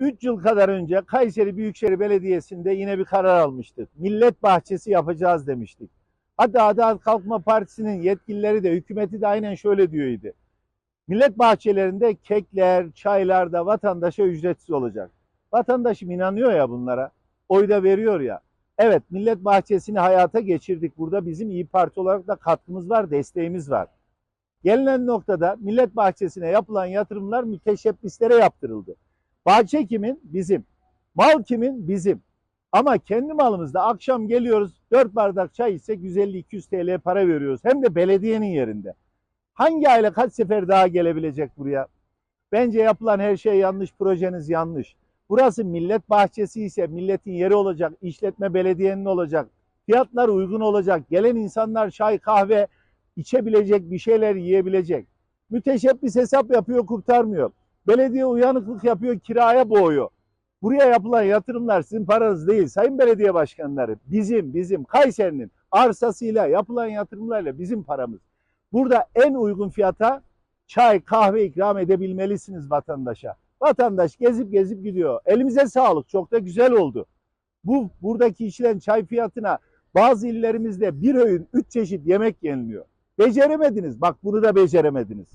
3 yıl kadar önce Kayseri Büyükşehir Belediyesi'nde yine bir karar almıştık. Millet bahçesi yapacağız demiştik. Hatta Adalet Kalkınma Partisi'nin yetkilileri de hükümeti de aynen şöyle diyordu. Millet bahçelerinde kekler, çaylar da vatandaşa ücretsiz olacak. Vatandaşım inanıyor ya bunlara. Oy da veriyor ya. Evet Millet Bahçesi'ni hayata geçirdik. Burada bizim İyi Parti olarak da katkımız var, desteğimiz var. Gelinen noktada Millet Bahçesi'ne yapılan yatırımlar müteşebbislere yaptırıldı. Bahçe kimin? Bizim. Mal kimin? Bizim. Ama kendi malımızda akşam geliyoruz 4 bardak çay içsek 150-200 TL para veriyoruz. Hem de belediyenin yerinde. Hangi aile kaç sefer daha gelebilecek buraya? Bence yapılan her şey yanlış, projeniz yanlış. Burası millet bahçesi ise milletin yeri olacak, işletme belediyenin olacak, fiyatlar uygun olacak, gelen insanlar çay, kahve içebilecek, bir şeyler yiyebilecek. Müteşebbis hesap yapıyor, kurtarmıyor. Belediye uyanıklık yapıyor, kiraya boğuyor. Buraya yapılan yatırımlar sizin paranız değil sayın belediye başkanları. Bizim, bizim Kayseri'nin arsasıyla yapılan yatırımlarla bizim paramız. Burada en uygun fiyata çay, kahve ikram edebilmelisiniz vatandaşa. Vatandaş gezip gezip gidiyor. Elimize sağlık. Çok da güzel oldu. Bu buradaki içilen çay fiyatına bazı illerimizde bir öğün üç çeşit yemek yeniliyor. Beceremediniz. Bak bunu da beceremediniz.